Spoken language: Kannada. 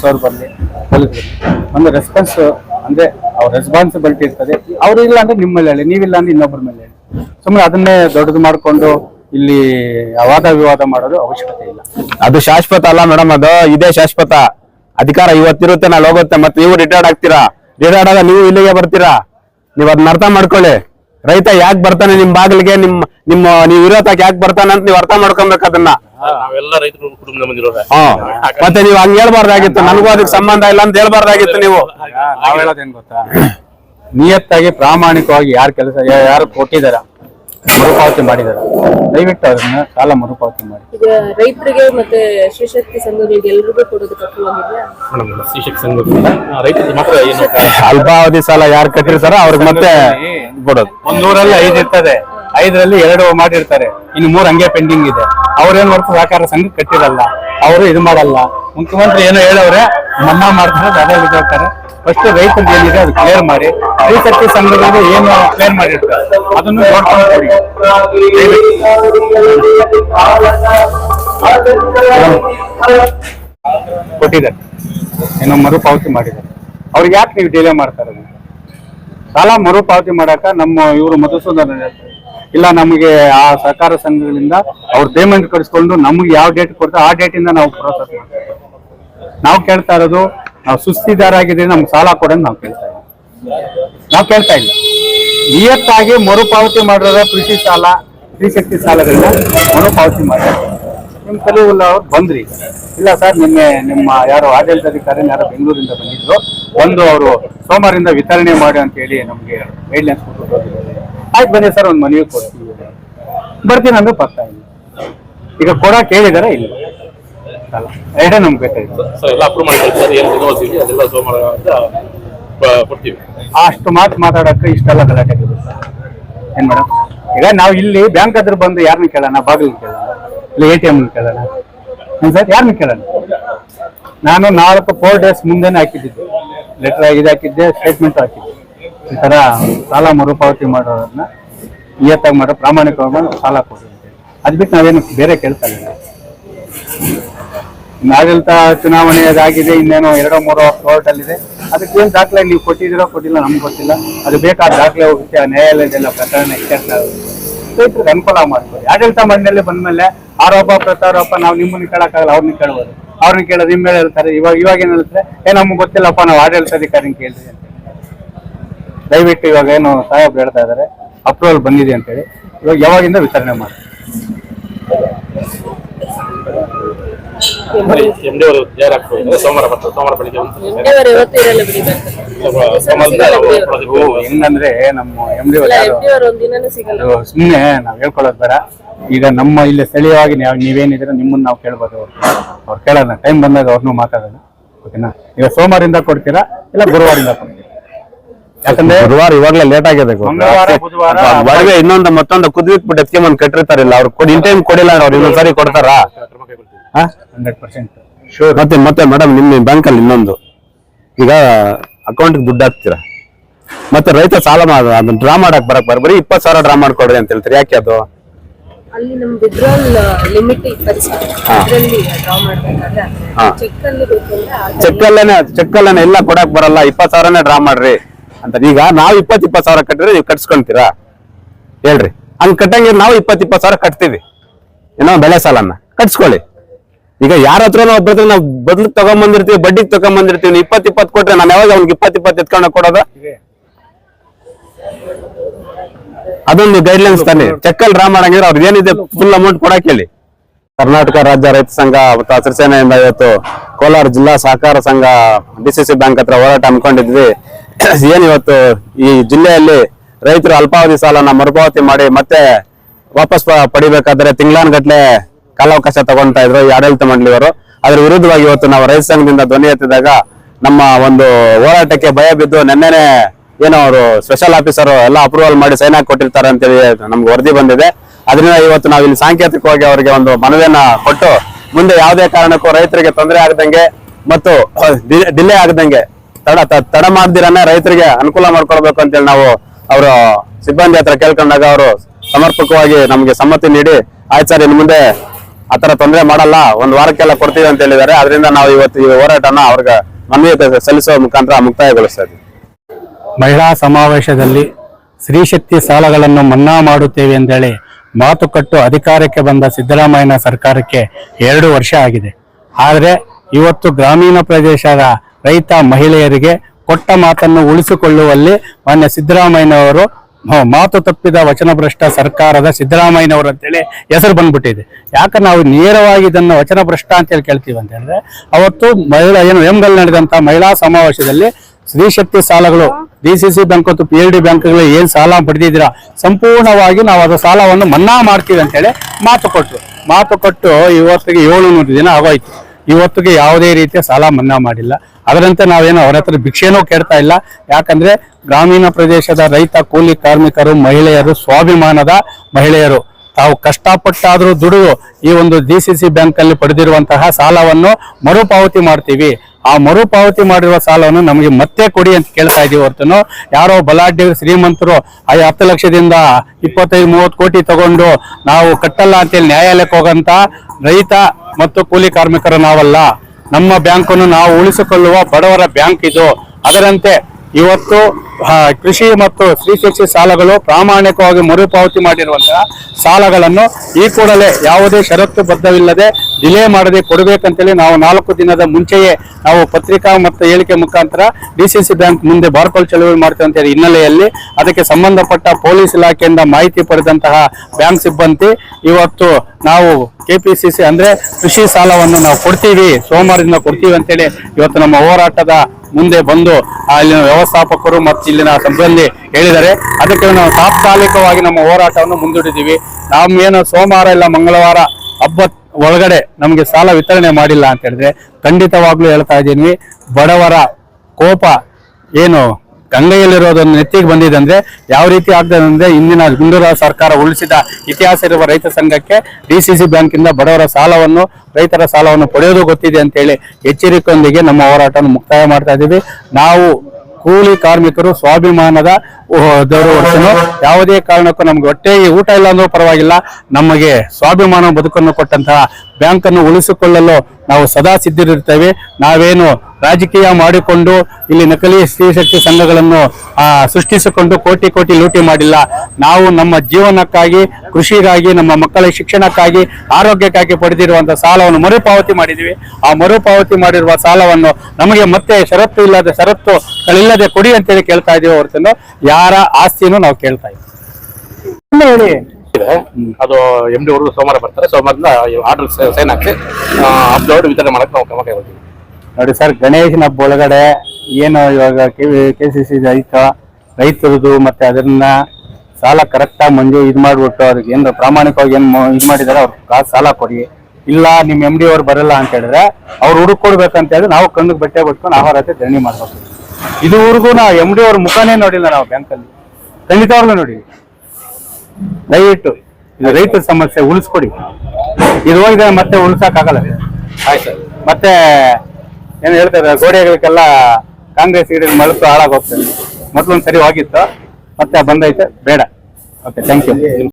ಸರ್ ಬರಲಿ ಒಂದು ರೆಸ್ಪಾನ್ಸ್ ಅಂದ್ರೆ ಅವ್ರ ರೆಸ್ಪಾನ್ಸಿಬಿಲಿಟಿ ಇರ್ತದೆ. ಅವ್ರು ಇಲ್ಲ ಅಂದ್ರೆ ನಿಮ್ಮ ಮೇಲೆ ಹೇಳಿ, ನೀವಿಲ್ಲ ಅಂದ್ರೆ ಇನ್ನೊಬ್ಬರ ಮೇಲೆ ಹೇಳಿ. ಸುಮ್ಮನೆ ಅದನ್ನೇ ದೊಡ್ಡದು ಮಾಡ್ಕೊಂಡು ಇಲ್ಲಿ ಅವಾದ ವಿವಾದ ಮಾಡೋದು ಅವಶ್ಯಕತೆ ಇಲ್ಲ. ಅದು ಶಾಶ್ವತ ಅಲ್ಲ ಮೇಡಮ್ ಅದು. ಇದೇ ಶಾಶ್ವತ. ಅಧಿಕಾರ ಇವತ್ತಿರುತ್ತೆ, ನಾಳೆ ಹೋಗುತ್ತೆ. ಮತ್ತೆ ನೀವು ರಿಟೈರ್ಡ್ ಆಗ್ತೀರಾ? ರಿಟೈರ್ಡ್ ಆಗ ನೀವು ಇಲ್ಲಿಗೆ ಬರ್ತೀರಾ? ನೀವು ಅದನ್ನ ಅರ್ಥ ಮಾಡ್ಕೊಳ್ಳಿ. ರೈತ ಯಾಕೆ ಬರ್ತಾನೆ ನಿಮ್ ಬಾಗಿಲಿಗೆ? ನಿಮ್ ನಿಮ್ಮ ನೀವು ತಾಕ ಯಾಕೆ ಬರ್ತಾನೆ ಅಂತ ನೀವ್ ಅರ್ಥ ಮಾಡ್ಕೊಬೇಕು ಅದನ್ನ? ನಾವೆಲ್ಲ ರೈತರ ಕುಟುಂಬದ ಬಂದಿರೋರೆ ಹಾ. ಮತ್ತೆ ನೀವ್ ಹಂಗ ಹೇಳ್ಬಾರ್ದಾಗಿತ್ತು. ನನಗೂ ಅದಕ್ಕೆ ಸಂಬಂಧ ಇಲ್ಲ ಅಂತ ಹೇಳ್ಬಾರ್ದಾಗಿತ್ತು ನೀವು. ನಾವ್ ಹೇಳೋದೇನ್ ಗೊತ್ತಾ? ನಿಯತ್ತಾಗಿ ಪ್ರಾಮಾಣಿಕವಾಗಿ ಯಾರು ಕೆಲಸ ಯಾರು ಕೊಟ್ಟಿದಾರ? ಮರುಪಾವತಿ ಮಾಡಿದ್ದಾರೆ. ದಯವಿಟ್ಟು ಅದನ್ನ ಸಾಲ ಮರುಪಾವತಿ ಮಾಡಿ. ಈಗ ರೈತರಿಗೆ ಮತ್ತೆ ಶಿವಶಕ್ತಿ ಸಂಘಗಳಿಗೆ ಎಲ್ರಿಗೂ ಕೊಡೋದು ಮೇಡಮ್ ಶ್ರೀಶಕ್ತಿ ಸಂಘದಿಂದ ರೈತರಿಗೆ ಮಾತ್ರ ಏನು ಅಲ್ಪಾವಧಿ ಸಾಲ ಯಾರು ಕಟ್ಟಿರ್ತಾರೋ ಅವ್ರಿಗೆ ಮತ್ತೆ ಕೊಡೋದು. ಒಂದ್ ನೂರಲ್ಲಿ ಐದು ಇರ್ತದೆ. ಐದರಲ್ಲಿ ಎರಡು ಮಾಡಿರ್ತಾರೆ. ಇನ್ನು ಮೂರ್ ಹಂಗೆ ಪೆಂಡಿಂಗ್ ಇದೆ. ಅವ್ರೇನ್ ಮಾಡ್ತಾರೆ? ಸಹಕಾರ ಸಂಘ ಕಟ್ಟಿರಲ್ಲ. ಅವರು ಇದು ಮಾಡಲ್ಲ. ಮುಖ್ಯಮಂತ್ರಿ ಏನೋ ಹೇಳವ್ರೆ, ಮನ್ನಾ ಮಾಡ್ತಾರೆ ಅದೇ ಹೋಗ್ತಾರೆ ಫಸ್ಟ್ ರೈತರಿಗೆ ಏನಿದೆ ಅದು ಕ್ಲಿಯರ್ ಮಾಡಿ. ರೈತಕ್ಕೆ ಸಂಘದಲ್ಲಿ ಏನು ಕ್ಲಿಯರ್ ಮಾಡಿರ್ತಾರೆ, ಅದನ್ನು ನೋಡ್ಕೊಂಡು ಕೊಡಿ ಕೊಟ್ಟಿದ್ದಾರೆ. ಏನೋ ಮರುಪಾವತಿ ಮಾಡಿದ್ದಾರೆ. ಅವ್ರಿಗೆ ಯಾಕೆ ನೀವು ಡಿಲೇ ಮಾಡ್ತಾರೆ? ಸಾಲ ಮರುಪಾವತಿ ಮಾಡಾಕ ನಮ್ಮ ಇವರು ಮಧುಸೂದನ್. ಇಲ್ಲ, ನಮಗೆ ಆ ಸಹಕಾರ ಸಂಘಗಳಿಂದ ಅವ್ರು ಪೇಮೆಂಟ್ ಕಳಿಸ್ಕೊಂಡು ನಮ್ಗೆ ಯಾವ ಡೇಟ್ ಕೊಡ್ತಾರೆ ಆ ಡೇಟ್ ಇಂದ ನಾವು ಪ್ರೋಸೆಸ್ ಮಾಡ್ತೀವಿ. ನಾವು ಕೇಳ್ತಾ ಇರೋದು, ನಾವು ಸುಸ್ತಿದಾರಾಗಿದ್ರೆ ನಮ್ಗೆ ಸಾಲ ಕೊಡೋದು ನಾವು ಕೇಳ್ತಾ ಇಲ್ಲ ನಾವು ಕೇಳ್ತಾ ಇಲ್ಲ. ನಿಯತ್ತಾಗಿ ಮರುಪಾವತಿ ಮಾಡಿರೋ ಕೃಷಿ ಸಾಲ ಶಕ್ತಿ ಸಾಲಗಳನ್ನ ಮರುಪಾವತಿ ಮಾಡಿ ನಿಮ್ ಕಲಿಯುಲ್ಲ ಅವ್ರು ಬಂದ್ರಿ. ಇಲ್ಲ ಸರ್, ನಿನ್ನೆ ನಿಮ್ಮ ಯಾರು ಆಡಳಿತಾಧಿಕಾರಿ ಯಾರು ಬೆಂಗಳೂರಿಂದ ಬಂದಿದ್ರು. ಒಂದು ಅವರು ಸೋಮವಾರದಿಂದ ವಿತರಣೆ ಮಾಡಿ ಅಂತ ಹೇಳಿ ನಮ್ಗೆ ಗೈಡ್ಲೈನ್ಸ್ ಕೊಟ್ಟು. ಆಯ್ತು ಬನ್ನಿ ಸರ್ ಒಂದು ಮನವಿ ಕೊಡ್ತೀವಿ ಬರ್ತೀನಿ ಅಂದ್ರೆ ಪಕ್ಕ ಇಲ್ಲ ಈಗ ಕೊಡಕ್ ಹೇಳಿದಾರ ಇಲ್ಲ? ಅಲ್ಲ ಎರಡೇ ನಮ್ಗೆ ಬೇಕಾಗಿತ್ತು ಸರ್ ಎಲ್ಲ ಅಪ್ರೂವ್ ಮಾಡಿ ಕಳಿಸ್ತಾರೆ ಏನು ಓದ್ತೀವಿ ಅದೆಲ್ಲ ಸೋಮವಾರ ಅಂತ ಪ- ಕೊಡ್ತೀವಿ. ಅಷ್ಟು ಮಾತು ಮಾತಾಡಕ್ಕೆ ಇಷ್ಟೆಲ್ಲ ಗಲಾಟೆ ಇರುತ್ತೆ ಏನ್ ಮೇಡಮ್ ಈಗ ನಾವು ಇಲ್ಲಿ ಬ್ಯಾಂಕ್ ಹತ್ರ ಬಂದು ಯಾರನ್ನ ಕೇಳೋಣ ಬಾಗಿಲು ಕೇಳೋಣ ಇಲ್ಲ ಎ ಟಿ ಎಂ ಕೇಳೋಣ? ಸರ್ ಯಾರನ್ನ ಕೇಳೋಣ? ನಾನು ನಾಲ್ಕು ಫೋರ್ ಡೇಸ್ ಮುಂದೆನೆ ಹಾಕಿದ್ದೆ ಲೆಟರ್ ಇದು ಹಾಕಿದ್ದೆ ಸ್ಟೇಟ್ಮೆಂಟ್ ಹಾಕಿದ್ದೆ. ಈ ತರ ಸಾಲ ಮರುಪಾವತಿ ಮಾಡೋರನ್ನ ನಿಯತ್ತಾಗಿ ಮಾಡೋ ಪ್ರಾಮಾಣಿಕವಾಗಿ ಸಾಲ ಕೊಡಿ ಅಂತ ಹೇಳಿ. ಅದ್ ಬಿಟ್ಟು ನಾವೇನು ಬೇರೆ ಕೇಳ್ತಾ ಇಲ್ಲ. ಆಡಳಿತ ಚುನಾವಣೆ ಅದಾಗಿದೆ ಇನ್ನೇನೋ ಎರಡೋ ಮೂರೋ ಕೋರ್ಟ್ ಅಲ್ಲಿದೆ ಅದಕ್ಕೆ ಏನ್ ದಾಖಲೆ ನೀವು ಕೊಟ್ಟಿದ್ದೀರೋ ಕೊಟ್ಟಿಲ್ಲ, ನಮ್ಗೆ ಗೊತ್ತಿಲ್ಲ. ಅದು ಬೇಕಾದ ದಾಖಲೆ ಹೋಗುತ್ತೆ, ಆ ನ್ಯಾಯಾಲಯದೆಲ್ಲ ಪ್ರಕರಣ ಇತ್ಯರ್ಥ ಅನುಕೂಲ ಮಾಡ್ಕೊಳ್ಳಿ ಆಡಳಿತ ಮಂಡಳಿ ಬಂದ್ಮೇಲೆ ಆರೋಪ ಪ್ರತಾರೋಪ ನಾವು ನಿಮ್ಮನ್ನ ಕೇಳಕ್ಕಾಗಲ್ಲ ಅವ್ರನ್ನ ಕೇಳ್ಬೋದು. ಅವ್ರನ್ನ ಕೇಳೋದು ನಿಮ್ಮ ಹೇಳ್ತಾರೆ. ಇವಾಗ ಇವಾಗ ಏನ್ ಹೇಳ್ತಾರೆ? ಏ, ನಮ್ಗೆ ಗೊತ್ತಿಲ್ಲಪ್ಪ, ನಾವು ಆಡಳಿತಾಧಿಕಾರಿನ ಕೇಳ್ತೀವಿ ಅಂತ. ದಯವಿಟ್ಟು ಇವಾಗ ಏನು ಸಾಹೇಬ್ ಹೇಳ್ತಾ ಇದಾರೆ ಅಪ್ರೂವಲ್ ಬಂದಿದೆ ಅಂತೇಳಿ. ಇವಾಗ ಯಾವಾಗಿಂದ ವಿತರಣೆ ಮಾಡಿ? ಹೆಂಗಂದ್ರೆ ನಮ್ಮ ಎಂ ಡಿ ಸುಮ್ಮನೆ ನಾವ್ ಹೇಳ್ಕೊಳ್ಳೋದ್ ಬೇಡ. ಈಗ ನಮ್ಮ ಇಲ್ಲಿ ಸ್ಥಳೀಯವಾಗಿ ನೀವು ನೀವೇನಿದ್ರೆ ನಿಮ್ಮನ್ನ ನಾವು ಕೇಳ್ಬೋದು ಅವ್ರು. ಅವ್ರು ಕೇಳೋಣ ಟೈಮ್ ಬಂದಾಗ ಅವ್ರನ್ನೂ ಮಾತಾಡೋಣ. ಓಕೆನಾ ಈಗ ಸೋಮವಾರದಿಂದ ಕೊಡ್ತೀರಾ? ಇಲ್ಲ ಗುರುವಾರದಿಂದ ಕೊಡ್ತೀರಾ? ಯಾಕಂದ್ರೆ ಗುರುವಾರ ಇವಾಗ್ಲೇ ಲೇಟ್ ಆಗಿದೆ ಒಳಗೆ ಇನ್ನೊಂದು ಮತ್ತೊಂದು ಕುದ್ಬಿಟ್ಟು ಎತ್ಕೊಂಡ್ ಕಟ್ಟಿರ್ತಾರಿಲ್ಲ ಅವ್ರು ಕೊಡಿ ಇನ್ ಟೈಮ್ ಕೊಡಿಲ್ಲ ಅವ್ರು ಇನ್ನೊಂದ್ಸರಿ ಕೊಡ್ತಾರಾ? ಮತ್ತೆ ಮತ್ತೆ ಮೇಡಮ್ ನಿಮ್ಮ ಬ್ಯಾಂಕ್ ಅಲ್ಲಿ ಇನ್ನೊಂದು. ಈಗ ಅಕೌಂಟ್ ದುಡ್ಡು ಹಾಕ್ತೀರಾ? ಮತ್ತೆ ರೈತ ಸಾಲ ಮಾಡೋದು ಅದನ್ನ ಡ್ರಾ ಮಾಡಕ್ ಬರಕ್ ಬರ್ಬರಿ ಇಪ್ಪತ್ ಇಪ್ಪತ್ತು ಸಾವಿರ ಡ್ರಾ ಮಾಡ್ಕೊಡ್ರಿ ಅಂತ ಹೇಳ್ತಾರೆ ಯಾಕೆ ಅದು? ಅಲ್ಲಿ ನಮ್ ವಿಡ್ರಾಲ್ ಲಿಮಿಟ್ ಇಪ್ಪತ್ತು. ಚೆಕ್ ಅಲ್ಲೇನೆ ಚೆಕ್ ಅಲ್ಲೇನೆ ಎಲ್ಲ ಕೊಡಕ್ ಬರಲ್ಲ ಇಪ್ಪತ್ತು ಸಾವಿರನೇ ಡ್ರಾ ಮಾಡ್ರಿ. ಅಂತ ಈಗ ನಾವು ಇಪ್ಪತ್ತು ಇಪ್ಪತ್ತು ಸಾವಿರ ಕಟ್ಟಿದ್ರೆ ನೀವು ಕಟ್ಸ್ಕೊಂತೀರಾ? ಹೇಳ್ರಿ. ಹಂಗ್ ಕಟ್ಟಂಗೆ ನಾವು ಇಪ್ಪತ್ತು ಇಪ್ಪತ್ತು ಸಾವಿರ ಕಟ್ತೀವಿ. ಏನೋ ಬೆಳೆ ಸಾಲನ್ನ ಕಟ್ಸ್ಕೊಳ್ಳಿ. ಈಗ ಯಾರ ಹತ್ರ ಒಬ್ಬರ ಹತ್ರ ನಾವು ಬದ್ಲು ತಗೊಂಬಂದಿರ್ತೀವಿ ಬಡ್ಡಿಗೆ ತಗೊಂಬಂದಿರ್ತೀವಿ ಇಪ್ಪತ್ ಇಪ್ಪತ್ತು ಇಪ್ಪತ್ತು ಕೊಟ್ರೆ ನಾನು ಯಾವಾಗ ಅವ್ನಿಗೆ ಇಪ್ಪತ್ತು ಇಪ್ಪತ್ತು ಎತ್ಕೊಂಡು ಕೊಡೋದ? ಅದೊಂದು ಗೈಡ್ಲೈನ್ಸ್ ತಾನೆ. ಚೆಕ್ಕಲ್ಲಿ ಡ್ರಾ ಮಾಡಂಗಿದ್ರೆ ಅವ್ರಿಗೆ ಏನಿದೆ ಫುಲ್ ಅಮೌಂಟ್ ಕೊಡಕ್ಕೆ ಹೇಳಿ. ಕರ್ನಾಟಕ ರಾಜ್ಯ ರೈತ ಸಂಘ ಮತ್ತು ಹಸಿರು ಸೇನೆಯಿಂದ ಇವತ್ತು ಕೋಲಾರ ಜಿಲ್ಲಾ ಸಹಕಾರ ಸಂಘ ಡಿಸಿಸಿ ಬ್ಯಾಂಕ್ ಹತ್ರ ಹೋರಾಟ ಹಮ್ಮಿಕೊಂಡಿದ್ವಿ ಏನ್ ಇವತ್ತು ಈ ಜಿಲ್ಲೆಯಲ್ಲಿ ರೈತರು ಅಲ್ಪಾವಧಿ ಸಾಲನ ಮರುಪಾವತಿ ಮಾಡಿ ಮತ್ತೆ ವಾಪಸ್ ಪಡಿಬೇಕಾದ್ರೆ ಪಡಿಬೇಕಾದ್ರೆ ತಿಂಗಳಾನ್ಗಟ್ಲೆ ಕಾಲಾವಕಾಶ ತಗೊಂತಾ ಇದ್ರು ಈ ಆಡಳಿತ ಮಂಡಳಿಯವರು. ಅದ್ರ ವಿರುದ್ಧವಾಗಿ ಇವತ್ತು ನಾವು ರೈತ ಸಂಘದಿಂದ ಧ್ವನಿ ಎತ್ತಿದಾಗ ನಮ್ಮ ಒಂದು ಹೋರಾಟಕ್ಕೆ ಭಯ ಬಿದ್ದು ನಿನ್ನೆನೆ ಏನೋ ಅವರು ಸ್ಪೆಷಲ್ ಆಫೀಸರ್ ಎಲ್ಲ ಅಪ್ರೂವಲ್ ಮಾಡಿ ಸೈನ್ ಹಾಕಿ ಕೊಟ್ಟಿರ್ತಾರೆ ಅಂತೇಳಿ ನಮ್ಗೆ ವರದಿ ಬಂದಿದೆ. ಅದರಿಂದ ಇವತ್ತು ನಾವು ಇಲ್ಲಿ ಸಾಂಕೇತಿಕವಾಗಿ ಅವರಿಗೆ ಒಂದು ಮನವಿಯನ್ನ ಕೊಟ್ಟು ಮುಂದೆ ಯಾವುದೇ ಕಾರಣಕ್ಕೂ ರೈತರಿಗೆ ತೊಂದರೆ ಆಗದಂಗೆ ಮತ್ತು ಡಿಲೇ ಆಗದಂಗೆ ತಡ ತಡ ಮಾಡ್ದಿರನೆ ರೈತರಿಗೆ ಅನುಕೂಲ ಮಾಡ್ಕೊಡ್ಬೇಕು ಅಂತೇಳಿ ನಾವು ಅವರು ಸಿಬ್ಬಂದಿ ಹತ್ರ ಕೇಳ್ಕೊಂಡಾಗ ಅವರು ಸಮರ್ಪಕವಾಗಿ ನಮಗೆ ಸಮ್ಮತಿ ನೀಡಿ, ಆಯ್ತು ಸರ್ ಇನ್ನು ಮುಂದೆ ಆತರ ತೊಂದರೆ ಮಾಡಲ್ಲ, ಒಂದು ವಾರಕ್ಕೆಲ್ಲ ಕೊಡ್ತೀವಿ ಅಂತ ಹೇಳಿದ್ದಾರೆ. ಅದರಿಂದ ನಾವು ಇವತ್ತು ಈ ಹೋರಾಟನ ಅವ್ರಿಗೆ ಮನವಿ ಸಲ್ಲಿಸುವ ಮುಖಾಂತರ ಮುಕ್ತಾಯಗೊಳಿಸ್ತಾ ಮಹಿಳಾ ಸಮಾವೇಶದಲ್ಲಿ ಸ್ತ್ರೀಶಕ್ತಿ ಸಾಲಗಳನ್ನು ಮನ್ನಾ ಮಾಡುತ್ತೇವೆ ಎಂದೇಳಿ ಮಾತುಕಟ್ಟು ಅಧಿಕಾರಕ್ಕೆ ಬಂದ ಸಿದ್ದರಾಮಯ್ಯನ ಸರ್ಕಾರಕ್ಕೆ ಎರಡು ವರ್ಷ ಆಗಿದೆ. ಆದರೆ ಇವತ್ತು ಗ್ರಾಮೀಣ ಪ್ರದೇಶದ ರೈತ ಮಹಿಳೆಯರಿಗೆ ಕೊಟ್ಟ ಮಾತನ್ನು ಉಳಿಸಿಕೊಳ್ಳುವಲ್ಲಿ ಮಾನ್ಯ ಸಿದ್ದರಾಮಯ್ಯನವರು ಮಾತು ತಪ್ಪಿದ ವಚನಭ್ರಷ್ಟ ಸರ್ಕಾರದ ಸಿದ್ದರಾಮಯ್ಯನವರು ಅಂತೇಳಿ ಹೆಸರು ಬಂದ್ಬಿಟ್ಟಿದೆ. ಯಾಕೆ ನಾವು ನೇರವಾಗಿ ಇದನ್ನು ವಚನಭ್ರಷ್ಟ ಅಂತೇಳಿ ಕೇಳ್ತೀವಿ ಅಂತ ಅವತ್ತು ಮಹಿಳಾ, ಏನು ಎಂಗಲ್ ನಡೆದಂತ ಮಹಿಳಾ ಸಮಾವೇಶದಲ್ಲಿ ಸ್ತ್ರೀಶಕ್ತಿ ಸಾಲಗಳು, ಡಿ ಸಿ ಸಿ ಬ್ಯಾಂಕ್ ಮತ್ತು ಪಿ ಎಲ್ ಡಿ ಬ್ಯಾಂಕ್ಗಳು ಏನ್ ಸಾಲ ಪಡೆದಿದ್ದೀರಾ, ಸಂಪೂರ್ಣವಾಗಿ ನಾವು ಅದು ಸಾಲವನ್ನು ಮನ್ನಾ ಮಾಡ್ತೀವಿ ಅಂತ ಹೇಳಿ ಮಾತು ಕೊಟ್ಟರು ಮಾತು ಕೊಟ್ಟು ಇವತ್ತಿಗೆ ಏಳುನೂರು ದಿನ ಆಗೋಯ್ತು. ಇವತ್ತಿಗೆ ಯಾವುದೇ ರೀತಿಯ ಸಾಲ ಮನ್ನಾ ಮಾಡಿಲ್ಲ. ಅದರಂತೆ ನಾವೇನು ಅವರ ಹತ್ರ ಭಿಕ್ಷೆನೂ ಕೇಳ್ತಾ ಇಲ್ಲ. ಯಾಕಂದ್ರೆ ಗ್ರಾಮೀಣ ಪ್ರದೇಶದ ರೈತ, ಕೂಲಿ ಕಾರ್ಮಿಕರು, ಮಹಿಳೆಯರು, ಸ್ವಾಭಿಮಾನದ ಮಹಿಳೆಯರು. ತಾವು ಕಷ್ಟಪಟ್ಟಾದರೂ ದುಡಿದು ಈ ಒಂದು ಡಿ ಸಿ ಸಿ ಬ್ಯಾಂಕ್ ಅಲ್ಲಿ ಪಡೆದಿರುವಂತಹ ಸಾಲವನ್ನು ಮರುಪಾವತಿ ಮಾಡ್ತೀವಿ. ಆ ಮರುಪಾವತಿ ಮಾಡಿರುವ ಸಾಲವನ್ನು ನಮಗೆ ಮತ್ತೆ ಕೊಡಿ ಅಂತ ಕೇಳ್ತಾ ಇದೀವಿ ಹೊರತನು. ಯಾರೋ ಬಲಾಢ್ಯ ಶ್ರೀಮಂತರು ಆ ಹತ್ತು ಲಕ್ಷದಿಂದ ಇಪ್ಪತ್ತೈದು, ಮೂವತ್ತು ಕೋಟಿ ತಗೊಂಡು ನಾವು ಕಟ್ಟಲ್ಲ ಅಂತೇಳಿ ನ್ಯಾಯಾಲಯಕ್ಕೆ ಹೋಗಂತ ರೈತ ಮತ್ತು ಕೂಲಿ ಕಾರ್ಮಿಕರು ನಾವಲ್ಲ. ನಮ್ಮ ಬ್ಯಾಂಕನ್ನು ನಾವು ಉಳಿಸಿಕೊಳ್ಳುವ ಬಡವರ ಬ್ಯಾಂಕ್ ಇದು. ಅದರಂತೆ ಇವತ್ತು ಕೃಷಿ ಮತ್ತು ಸ್ತ್ರೀಶಕ್ತಿ ಸಾಲಗಳು ಪ್ರಾಮಾಣಿಕವಾಗಿ ಮರುಪಾವತಿ ಮಾಡಿರುವಂತಹ ಸಾಲಗಳನ್ನು ಈ ಕೂಡಲೇ ಯಾವುದೇ ಷರತ್ತು ಬದ್ಧವಿಲ್ಲದೆ ಡಿಲೇ ಮಾಡದೆ ಕೊಡಬೇಕಂತೇಳಿ ನಾವು ನಾಲ್ಕು ದಿನದ ಮುಂಚೆಯೇ ನಾವು ಪತ್ರಿಕಾ ಮತ್ತು ಹೇಳಿಕೆ ಮುಖಾಂತರ ಡಿಸಿಸಿ ಬ್ಯಾಂಕ್ ಮುಂದೆ ಬಾರ್ಕೋಲ್ ಚಳವಳಿ ಮಾಡ್ತೇವೆ ಅಂತ ಹೇಳಿ ಹಿನ್ನೆಲೆಯಲ್ಲಿ ಅದಕ್ಕೆ ಸಂಬಂಧಪಟ್ಟ ಪೊಲೀಸ್ ಇಲಾಖೆಯಿಂದ ಮಾಹಿತಿ ಪಡೆದಂತಹ ಬ್ಯಾಂಕ್ ಸಿಬ್ಬಂದಿ ಇವತ್ತು ನಾವು ಕೆಪಿಸಿಸಿ ಅಂದ್ರೆ ಕೃಷಿ ಸಾಲವನ್ನು ನಾವು ಕೊಡ್ತೀವಿ, ಸೋಮವಾರದಿಂದ ಕೊಡ್ತೀವಿ ಅಂತೇಳಿ ಇವತ್ತು ನಮ್ಮ ಹೋರಾಟದ ಮುಂದೆ ಬಂದು ಅಲ್ಲಿನ ವ್ಯವಸ್ಥಾಪಕರು ಮತ್ತು ಇಲ್ಲಿನ ಸಿಬ್ಬಂದಿ ಹೇಳಿದ್ದಾರೆ. ಅದಕ್ಕೆ ನಾವು ತಾತ್ಕಾಲಿಕವಾಗಿ ನಮ್ಮ ಹೋರಾಟವನ್ನು ಮುಂದೂಡಿದ್ದೀವಿ. ಏನು ಸೋಮವಾರ ಇಲ್ಲ ಮಂಗಳವಾರ ಹಬ್ಬ ಒಳಗಡೆ ನಮಗೆ ಸಾಲ ವಿತರಣೆ ಮಾಡಿಲ್ಲ ಅಂತ ಹೇಳಿದ್ರೆ ಖಂಡಿತವಾಗ್ಲೂ ಹೇಳ್ತಾ ಇದ್ದೀನಿ. ಬಡವರ ಕೋಪ ಏನು ಗಂಗೆಯಲ್ಲಿರೋದನ್ನು ನೆತ್ತಿಗೆ ಬಂದಿದೆ ಅಂದ್ರೆ ಯಾವ ರೀತಿ ಆಗ್ತದೆ ಅಂದ್ರೆ ಇಂದಿನ ಗುಂಡೂರಾವ್ ಸರ್ಕಾರ ಉಳಿಸಿದ ಇತಿಹಾಸ ಇರುವ ರೈತ ಸಂಘಕ್ಕೆ ಡಿ ಸಿ ಸಿ ಬ್ಯಾಂಕಿಂದ ಬಡವರ ಸಾಲವನ್ನು, ರೈತರ ಸಾಲವನ್ನು ಪಡೆಯೋದು ಗೊತ್ತಿದೆ ಅಂತೇಳಿ ಎಚ್ಚರಿಕೆಯೊಂದಿಗೆ ನಮ್ಮ ಹೋರಾಟವನ್ನು ಮುಕ್ತಾಯ ಮಾಡ್ತಾ ಇದ್ದೀವಿ. ನಾವು ಕೂಲಿ ಕಾರ್ಮಿಕರು ಸ್ವಾಭಿಮಾನದ ಯಾವುದೇ ಕಾರಣಕ್ಕೂ ನಮ್ಗೆ ಹೊಟ್ಟೆಗೆ ಊಟ ಇಲ್ಲ ಅಂದ್ರೂ ಪರವಾಗಿಲ್ಲ. ನಮಗೆ ಸ್ವಾಭಿಮಾನ ಬದುಕನ್ನು ಕೊಟ್ಟಂತಹ ಬ್ಯಾಂಕನ್ನು ಉಳಿಸಿಕೊಳ್ಳಲು ನಾವು ಸದಾ ಸಿದ್ಧರಿರ್ತೇವೆ. ನಾವೇನು ರಾಜಕೀಯ ಮಾಡಿಕೊಂಡು ಇಲ್ಲಿ ನಕಲಿ ಸ್ತ್ರೀಶಕ್ತಿ ಸಂಘಗಳನ್ನು ಆ, ಸೃಷ್ಟಿಸಿಕೊಂಡು ಕೋಟಿ ಕೋಟಿ ಲೂಟಿ ಮಾಡಿಲ್ಲ. ನಾವು ನಮ್ಮ ಜೀವನಕ್ಕಾಗಿ ಕೃಷಿಗಾಗಿ ನಮ್ಮ ಮಕ್ಕಳ ಶಿಕ್ಷಣಕ್ಕಾಗಿ ಆರೋಗ್ಯಕ್ಕಾಗಿ ಪಡೆದಿರುವಂತಹ ಸಾಲವನ್ನು ಮರುಪಾವತಿ ಮಾಡಿದ್ದೀವಿ. ಆ ಮರುಪಾವತಿ ಮಾಡಿರುವ ಸಾಲವನ್ನು ನಮಗೆ ಮತ್ತೆ ಷರತ್ತು ಇಲ್ಲದೆ ಷರತ್ತುಗಳಿಲ್ಲದೆ ಕೊಡಿ ಅಂತೇಳಿ ಕೇಳ್ತಾ ಇದೀವಿ ಹೊರತನ್ನು ಯಾರ ಆಸ್ತಿನೂ ನಾವು ಕೇಳ್ತಾ ಇದ್ದೀವಿ ಹೇಳಿ. ಅದು ಎಂ ಡಿ ಅವರು ಸೋಮವಾರ ಬರ್ತಾರೆ. ಸೋಮವಾರದಿಂದ ಆರ್ಡರ್ ಸೈನ್ ಹಾಕಿ ಅಪ್ಲೋಡ್ ವಿತರಣೆ ಮಾಡಕ್ಕೆ ನಾವು ಕ್ರಮ ಕೈಗೊಳ್ತೀವಿ ನೋಡಿ ಸರ್ ಗಣೇಶನ ಹಬ್ಬ ಒಳಗಡೆ ಏನು ಇವಾಗ ಕೆ ಸಿ ಸಿ ರೈತ ರೈತರದು ಮತ್ತೆ ಅದನ್ನ ಸಾಲ ಕರೆಕ್ಟಾಗಿ ಮಂಜು ಇದು ಮಾಡ್ಬಿಟ್ಟು ಅದಕ್ಕೆ ಏನು ಪ್ರಾಮಾಣಿಕವಾಗಿ ಏನು ಇದು ಮಾಡಿದಾರೆ ಅವ್ರ ಕಾಸು ಸಾಲ ಕೊಡಿ. ಇಲ್ಲ ನಿಮ್ಮ ಎಂ ಡಿ ಅವ್ರು ಬರಲ್ಲ ಅಂತ ಹೇಳಿದ್ರೆ ಅವ್ರು ಹುಡುಕೊಡ್ಬೇಕಂತ ಹೇಳಿ ನಾವು ಕಣ್ಣಿಗೆ ಬಟ್ಟೆ ಬಿಟ್ಕೊಂಡು ಆಹಾರ ಧರಣಿ ಮಾಡ್ಬೇಕು. ಇದುವರೆಗೂ ನಾವು ಎಂ ಡಿ ಅವ್ರ ಮುಖನೇ ನೋಡಿಲ್ಲ ನಾವು ಬ್ಯಾಂಕಲ್ಲಿ ಖಂಡಿತವಾಗ್ಲೂ ನೋಡಿ. ದಯವಿಟ್ಟು ಇದು ರೈತರ ಸಮಸ್ಯೆ ಉಳಿಸ್ಕೊಡಿ. ಇದು ಹೋಗಿದೆ ಮತ್ತೆ ಉಳಿಸಕ್ಕಾಗಲ್ಲ. ಆಯ್ತು ಮತ್ತೆ ಏನ್ ಹೇಳ್ತಾರೆ, ಗೋಡೆಗಳಿಗೆಲ್ಲ ಕಾಂಗ್ರೆಸ್ ಗಿಡ ಮಳಕು ಹಾಳಾಗೋಗ್ತದೆ. ಮೊದ್ಲೊಂದ್ ಸರಿ ಹೋಗಿತ್ತು, ಮತ್ತೆ ಬಂದೈತೆ, ಬೇಡ. Okay thank you